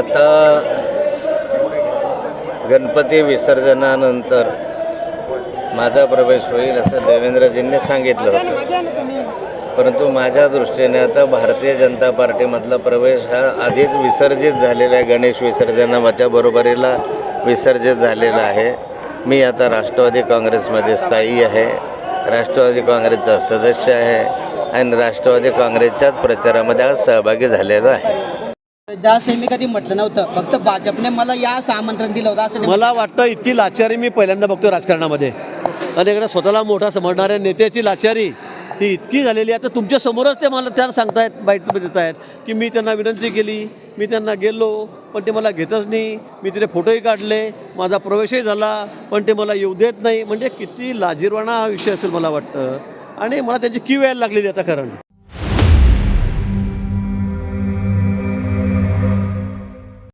आता गणपती विसर्जनानंतर माझा प्रवेश होईल असं देवेंद्रजींनी सांगितलं होतं. परंतु माझ्या दृष्टीने आता भारतीय जनता पार्टीमधला प्रवेश हा आधीच विसर्जित झालेला आहे. गणेश विसर्जनाच्या बरोबरीला विसर्जित झालेला आहे. मी आता राष्ट्रवादी काँग्रेसमध्ये स्थायी आहे. राष्ट्रवादी काँग्रेसचा सदस्य आहे. आणि राष्ट्रवादी काँग्रेसच्याच प्रचारामध्ये आज सहभागी झालेलो आहे. दास हे मी कधी म्हटलं नव्हतं. फक्त भाजपने मला यास आमंत्रण दिलं होतं असं मला वाटतं इतकी लाचारी मी पहिल्यांदा बघतो राजकारणामध्ये. आणि इकडे स्वतःला मोठा समजणाऱ्या नेत्याची लाचारी ही इतकी झालेली आहे. तर तुमच्या समोरच ते मला त्याला सांगतायत बाईट देत आहेत की मी त्यांना विनंती केली मी त्यांना गेलो पण ते मला घेतच नाही. मी तिथे फोटोही काढले माझा प्रवेशही झाला पण ते मला येऊ देत नाही. म्हणजे किती लाजीरवाणा हा विषय असेल मला वाटतं. आणि मला त्याची क्यू यायला लागलेली आता कारण.